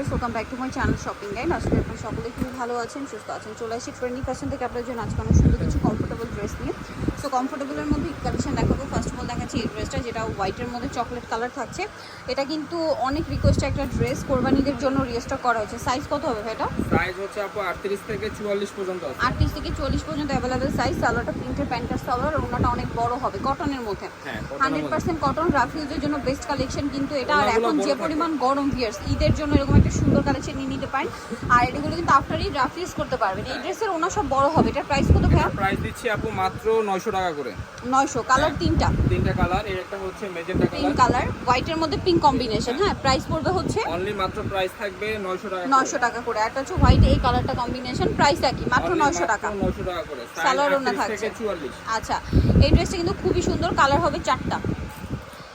Viewers welcome back to my channel shopping guide আজকে আপনারা সকলে খুবই ভালো আছেন সুস্থ আছেন চলে আসি ট্রেন্ডিং ফ্যাশন থেকে আপনার জন্য আজকে অনেক সুন্দর কিছু কমফোর্টেবল ড্রেস নিয়ে। সো কমফোর্টেবলের মধ্যে কালেকশন দেখাবো। ফার্স্ট অফ অল দেখাচ্ছি এই ড্রেসটা যেটা হোয়াইটের মধ্যে চকলেট কালার থাকছে। এটা কিন্তু অনেক রিকোয়েস্ট একটা ড্রেস কোরবানিদের জন্য রিস্টক করা হয়েছে। সাইজ কত হবে ভাই এটা? সাইজ হচ্ছে আপু আটত্রিশ থেকে চুয়াল্লিশ পর্যন্ত আছে। আটত্রিশ থেকে চল্লিশ পর্যন্ত অ্যাভেলেবেল সাইজ সালোয়ারটা প্রিন্টের প্যান্টার সালোয়ার আর ওনাটা অনেক বড় হবে কটনের মধ্যে। হ্যাঁ হান্ড্রেড পার্সেন্ট কটন রাফিউজের জন্য বেস্ট কালেকশন কিন্তু এটা। আর এখন যে পরিমাণ গরম ভিয়ার্স ঈদের জন্য এরকম একটা সুন্দর কালেকশন নিয়ে নিতে পারেন। আর এগুলো কিন্তু আফটারই রাফিউজ করতে পারবেন। এই ড্রেসের ওনা সব বড় হবে। এটার প্রাইস কত ভাইয়া? প্রাইস দিচ্ছি আপু মাত্র নয়শো টাকা করে। নয়শো। কালার তিনটা। তিনটা কালার। এর একটা হচ্ছে মেজেন্টা কালার পিঙ্ক কালার হোয়াইটের মধ্যে পিঙ্ক কম্বিনেশন হ্যাঁ প্রাইস পড়বে হচ্ছে অনলি মাত্র প্রাইস থাকবে নয়শো টাকা নয়শো টাকা করে। একটা হচ্ছে হোয়াইট এই কালারটা কম্বিনেশন প্রাইস একই মাত্র নয়শো টাকা। নয়শো টাকা করে। সালোয়ার সালোয়ার থাকছে। আচ্ছা এই ড্রেসটা কিন্তু খুবই সুন্দর। কালার হবে চারটা।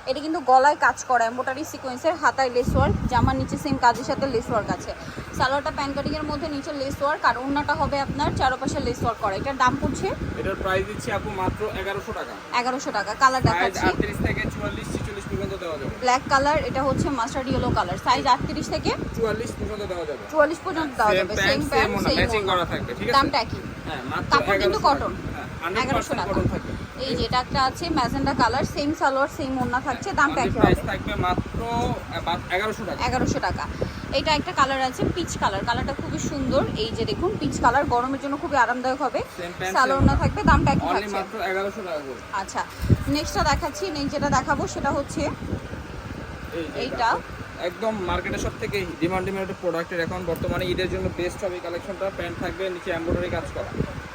এটা কিন্তু গলায় কাজ করা এম্বোটারি সিকোয়েন্সের হাতায় লেস ওয়ার্ক জামার নিচে সেম কাজের সাথে লেস ওয়ার্ক আছে। সালোয়ারটা প্যান কাটিং এর মধ্যে নিচে লেস ওয়ার্ক আর ওড়নাটা হবে আপনার চারপাশে লেস ওয়ার্ক করা। এটার দাম পড়ছে? এটার প্রাইস দিচ্ছি আপু মাত্র এগারোশো টাকা। এগারোশো টাকা। কালার দেখাচ্ছি। আটত্রিশ থেকে চুয়াল্লিশ ছিচল্লিশ পর্যন্ত দেওয়া যাবে। ব্ল্যাক কালার এটা হচ্ছে মাস্টার্ড ইয়েলো কালার সাইজ আটত্রিশ থেকে চুয়াল্লিশ পর্যন্ত দেওয়া যাবে। চুয়াল্লিশ পর্যন্ত দেওয়া যাবে। সেম প্যান্ট সেম matching করা থাকবে, ঠিক আছে? দামটা একই। হ্যাঁ মাত্র কাপড় কিন্তু কটন হ্যাঁ, 1100 100% টাকা। এই যেটা একটা আছে magenta colour same salwar same ওড়না থাকছে দামটা একই হবে। থাকবে মাত্র এগারোশো টাকা। এগারোশো টাকা। এটা একটা কালার আছে পিচ কালার কালারটা খুবই সুন্দর। এই যে দেখুন পিচ কালার গরমের জন্য খুবই আরামদায়ক হবে। সালোয়ার না থাকবে দামটা একই থাকছে। মাত্র এগারোশো টাকা আচ্ছা নেক্সটটা দেখাচ্ছি নেক্সট যেটা দেখাবো সেটা হচ্ছে এইটা? একদম মার্কেটের সব থেকে ডিমান্ডিং একটা প্রোডাক্টের এখন বর্তমানে ঈদের জন্য বেস্ট হবে কালেকশনটা প্যান্ট থাকবে নিচে এমব্রয়ডারি কাজ করা।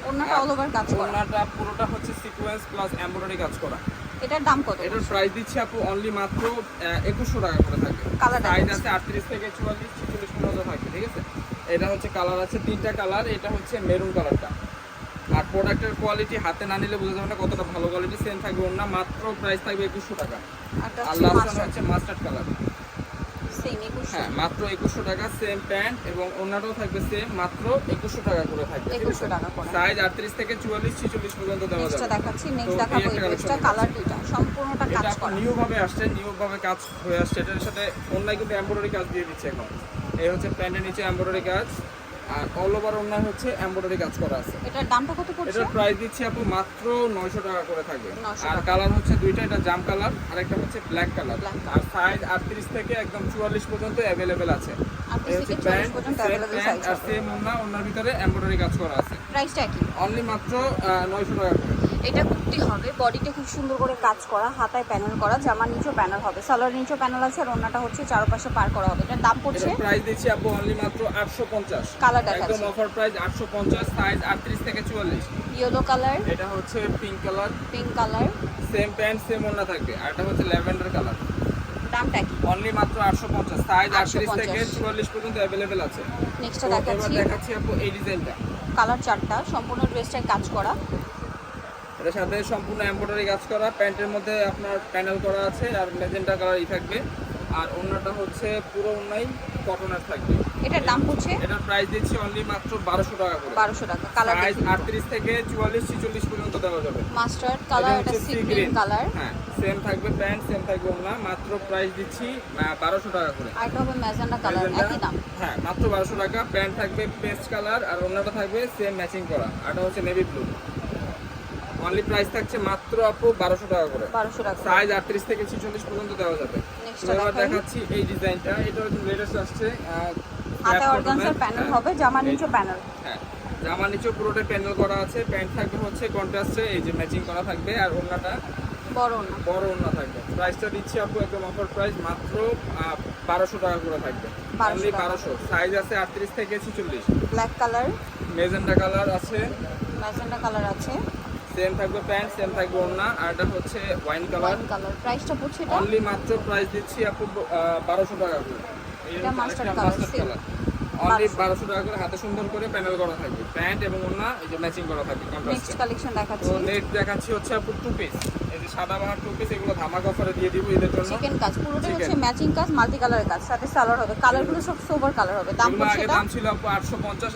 অন্যটা অল ওভার কাজ করা। ওনাটা পুরোটা হচ্ছে সিকোয়েন্স প্লাস এমব্রয়ডারি কাজ করা। এটার দাম কত? এটার প্রাইস দিচ্ছি আপু অনলি মাত্র একুশশো টাকা করে থাকবে Colour সাইজ আছে আটত্রিশ থেকে চুয়াল্লিশ ছিচল্লিশ পর্যন্ত থাকবে ঠিক আছে? এটা হচ্ছে কালার আছে তিনটা কালার এটা হচ্ছে মেরুন কালারটা আর প্রোডাক্টের কোয়ালিটি হাতে না নিলে বোঝা যাবে না কতটা ভালো কোয়ালিটি সেম থাকবে ওনা মাত্র প্রাইস থাকবে একুশশো টাকা। আর লাস্ট হচ্ছে মাস্টার্ড কালার হ্যাঁ মাত্র একুশশো টাকা সেম প্যান্ট এবং অন্যটাও থাকবে সেম মাত্র একুশশো টাকা করে থাকবে একুশশো টাকা সাইজ আটত্রিশ থেকে চুয়াল্লিশ ছিচল্লিশ পর্যন্ত দেওয়া যাবে। দেখাচ্ছি নেক্সট দেখাবো কালার দুইটা সম্পূর্ণটা কাজ করা। নিউ ভাবে আসছে নিউ ভাবে কাজ হয়ে আসছে। এটার সাথে অন্যায় কিন্তু এমব্রয়ডারি কাজ দিয়ে দিচ্ছে এখন। এই হচ্ছে প্যান্টের নিচে এমব্রয়ডারি কাজ। আর অল ওভার অন্যায় হচ্ছে এমব্রয়ডারি কাজ করা আছে। এটার দামটা কত পড়ছে? এটার প্রাইস দিচ্ছি আপু মাত্র নয়শো টাকা করে থাকবে। 900 আর কালার হচ্ছে দুইটা এটা জাম কালার আর একটা হচ্ছে ব্ল্যাক কালার আর সাইজ আটত্রিশ থেকে একদম চুয়াল্লিশ পর্যন্ত অ্যাভেলেবেল আছে। আর সেম ওনার ওন্নার ভিতরে এমব্রয়ডারি কাজ করা আছে। প্রাইসটা কি অনলি মাত্র নয়শো টাকা করে। এটা কুর্তি হবে। বডিতে খুব সুন্দর করে কাজ করা হাতায় প্যানেল করা জামার নিচেও প্যানেল হবে। সালোয়ার নিচেও প্যানেল আছে আর ওনাটা হচ্ছে চারপাশে পার করা হবে। এটার দাম পড়ছে? প্রাইস দিচ্ছি আপু অনলি মাত্র আটশো পঞ্চাশ। Colour একদম অফার প্রাইস আটশো পঞ্চাশ সাইজ আটত্রিশ থেকে চুয়াল্লিশ। ইয়েলো কালার এটা হচ্ছে pink colour pink colour same pant same ওন্না থাকবে। আর এটা হচ্ছে ল্যাভেন্ডার কালার দামটা কি? অনলি মাত্র আটশো পঞ্চাশ সাইজ 850 আটত্রিশ থেকে চুয়াল্লিশ পর্যন্ত অ্যাভেলেবেল আছে। নেক্সটটা তো দেখাচ্ছি। দেখাচ্ছি আপু এই ডিজাইনটা কালার চারটা সম্পূর্ণ ড্রেসটায় কাজ করা। এটার সাথে সম্পূর্ণ এমব্রয়ডারি কাজ করা প্যান্টের মধ্যে আপনার প্যানেল করা আছে আর মেজেন্টা কালারই থাকবে। আর অন্যটা হচ্ছে পুরো অন্যায় কটনের থাকবে। এটার দাম পড়ছে এটার প্রাইস দিচ্ছি অনলি মাত্র বারোশো টাকা করে। বারোশো টাকা কালার সাইজ আটত্রিশ থেকে চুয়াল্লিশ ছিচল্লিশ পর্যন্ত দেওয়া যাবে। মাস্টার্ড কালার এটা সি গ্রিন কালার হ্যাঁ সেম থাকবে প্যান্ট সেম থাকবে ওনা মাত্র প্রাইস দিচ্ছি বারোশো টাকা করে। আর এটা হবে ম্যাজেন্ডা কালার একই দাম। হ্যাঁ মাত্র বারোশো টাকা। প্যান্ট থাকবে পেস্ট কালার আর অন্যটা থাকবে সেম ম্যাচিং করা। আর এটা হচ্ছে নেভি ব্লু অনলি প্রাইস থাকছে মাত্র আপু বারোশো টাকা করে। বারোশো টাকা। সাইজ আটত্রিশ থেকে ছিচল্লিশ পর্যন্ত দেওয়া যাবে। এবার দেখাচ্ছি এই ডিজাইনটা। এটা হচ্ছে লেটেস্ট আসছে। হাতে অর্গানজার প্যানেল হবে এই- নিচে প্যানেল হ্যাঁ। জামার নিচেও পুরোটা প্যানেল করা আছে। প্যান্ট থাকবে হচ্ছে কন্ট্রাস্টে এই যে ম্যাচিং করা থাকবে। আর ওড়নাটা বড় বড় ওড়না থাকবে। প্রাইসটা দিচ্ছি আপু একদম অফার প্রাইস মাত্র বারোশো টাকা করে থাকবে। অনলি সাইজ আছে আটত্রিশ থেকে ছিচল্লিশ। ব্ল্যাক কালার মেজেন্টা কালার আছে। ম্যাজেন্ডা কালার আছে। সেম থাকবে প্যান্ট সেম থাকবে ওড়না আর এটা হচ্ছে ওয়াইন কালার ওয়াইন কালার প্রাইসটা পড়ছে এটা? অনলি মাত্র প্রাইস দিচ্ছি আপু বারোশো টাকা করে। এটা মাস্টার কালার। অনলি বারোশো টাকা করে হাতে সুন্দর করে প্যানেল করা থাকবে। প্যান্ট এবং ওড়না এই যে ম্যাচিং করা থাকবে নেক্সট কালেকশন দেখাচ্ছি। তো নেক্সট দেখাচ্ছি হচ্ছে আপু টু পিস এই যে সাদা বাহার টু পিস এগুলো ধামাক অফারে দিয়ে দিব এদের জন্য। চিকেন কাজ পুরোটাই হচ্ছে ম্যাচিং কাজ মাল্টি কালারের কাজ সাথে সালোয়ার হবে। কালারগুলো সব সোবার কালার হবে। দাম পড়ছে আগে দাম ছিল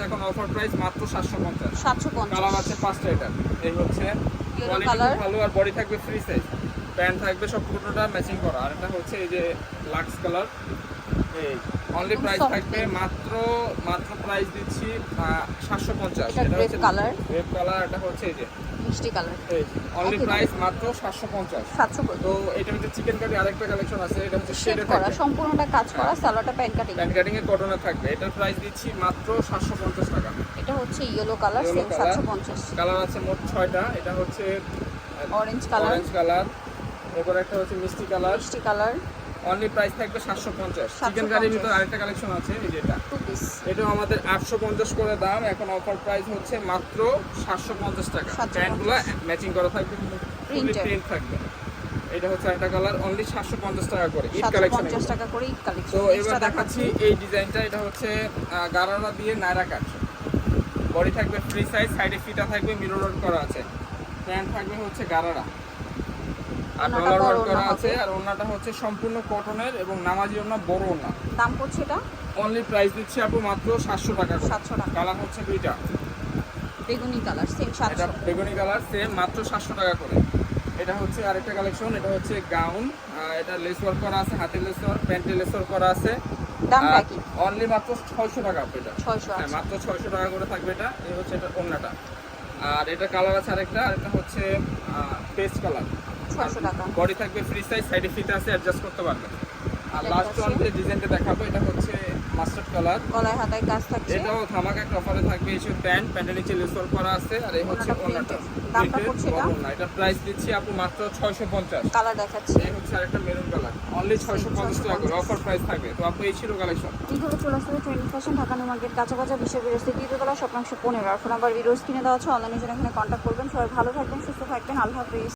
এখন অফার প্রাইস মাত্র সাতশো পঞ্চাশ। সাতশো কালার আছে পাঁচটা এটা। এই হচ্ছে কোয়ালিটি ভালো আর বডি থাকবে ফ্রি সাইজ প্যান্ট থাকবে সব পুরোটা ম্যাচিং করা। আর এটা হচ্ছে এই যে লাক্স কালার এই অনলি প্রাইস থাকবে মাত্র মাত্র প্রাইস দিচ্ছি সাতশো পঞ্চাশ। এটা grape color। গ্রেপ কালার এটা হচ্ছে এই যে মিষ্টি কালার। অনলি প্রাইস মাত্র সাতশো পঞ্চাশ। সাতশো তো এটা হচ্ছে চিকেন কারি আরেকটা কালেকশন আছে এটা হচ্ছে শেড করা সম্পূর্ণটা কাজ করা সালোয়ারটা প্যান্ট কাটিং প্যান কাটিং এ কটনে থাকবে। এটার প্রাইস দিচ্ছি মাত্র সাতশো পঞ্চাশ টাকা। এটা হচ্ছে ইয়েলো কালার সেম color। সাতশো পঞ্চাশ। কালার আছে মোট ছয়টা। এটা হচ্ছে অরেঞ্জ কালার অরেঞ্জ কালার এরপর একটা হচ্ছে মিষ্টি কালার মিষ্টি কালার অনলি প্রাইস থাকবে সাতশো পঞ্চাশ। 750 চিকেন কারির ভিতর আরেকটা কালেকশন আছে এই যেটা টু পিস আমাদের আটশো পঞ্চাশ করে দাম এখন অফার প্রাইস হচ্ছে মাত্র সাতশো পঞ্চাশ টাকা। প্যান্টগুলো ম্যাচিং করা থাকবে প্রিন্ট থাকবে। এটা হচ্ছে একটা কালার অনলি সাতশো পঞ্চাশ টাকা করে ঈদ কালেকশন পঞ্চাশ টাকা করে ঈদ কালেকশন তো এবার দেখাচ্ছি। এই ডিজাইনটা এটা হচ্ছে গারারা দিয়ে নায়রা কাট। বডি থাকবে ফ্রি সাইজ সাইডে ফিটা থাকবে মিরর রোড করা আছে। প্যান্ট থাকবে হচ্ছে গারারা। আর ডলার ওয়ার্ক করা আছে আর ওড়নাটা হচ্ছে সম্পূর্ণ কটনের এবং নামাজি ওড়না বড় ওড়না। দাম পড়ছে এটা? অনলি প্রাইস দিচ্ছি আপু মাত্র সাতশো টাকা করে। সাতশো টাকা। কালার হচ্ছে দুইটা। বেগুনি কালার সেম এটা সাতশো। বেগুনি কালার সেম মাত্র সাতশো টাকা করে। এটা হচ্ছে আরেকটা কালেকশন এটা হচ্ছে গাউন এটা লেস ওয়ার্ক করা আছে হাতের লেস ওয়ার্ক প্যান্টে লেস ওয়ার্ক করা আছে। দামটা কি অনলি মাত্র ছয়শো টাকা আপু এটা। ছয়শো হ্যাঁ মাত্র ছয়শো টাকা করে থাকবে এটা। এই হচ্ছে এটা অন্যটা আর এটা কালার আছে আরেকটা আরেকটা হচ্ছে পেস্ট কালার ছয়শো টাকা। বডি থাকবে ফ্রি সাইজ সাইডে ফিট আছে অ্যাডজাস্ট করতে পারবেন আর লাস্ট ওয়ান যে ডিজাইনটা দেখাবো এটা হচ্ছে মাস্টার্ড কালার গলায় হাতায় কাজ থাকছে। এটাও ধামাকা একটা অফারে থাকবে এই প্যান্ট প্যান্টের নিচে লেসর করা আছে আর এই হচ্ছে ওনাটা দামটা পড়ছে এটা? এটা প্রাইস দিচ্ছি আপু মাত্র ছয়শো পঞ্চাশ। কালার দেখাচ্ছি। এই হচ্ছে আরেকটা মেরুন কালার অনলি ছয়শো পঞ্চাশ টাকা করে অফার প্রাইস থাকবে। তো আপু এই ছিল কালেকশন এইভাবে চলে আসলে trending fashion Dhaka new market কাছাকাছি বিশ্বের বিরস্তি দ্বিতীয়তলা শতাংশ পনেরো। আর ফোন নাম্বার ভিডিওস কিনে দেওয়া আছে অনলাইনে জন্য এখানে কন্ট্যাক্ট করবেন। সবাই ভালো থাকবেন সুস্থ থাকবেন। আল্লাহ হাফিজ।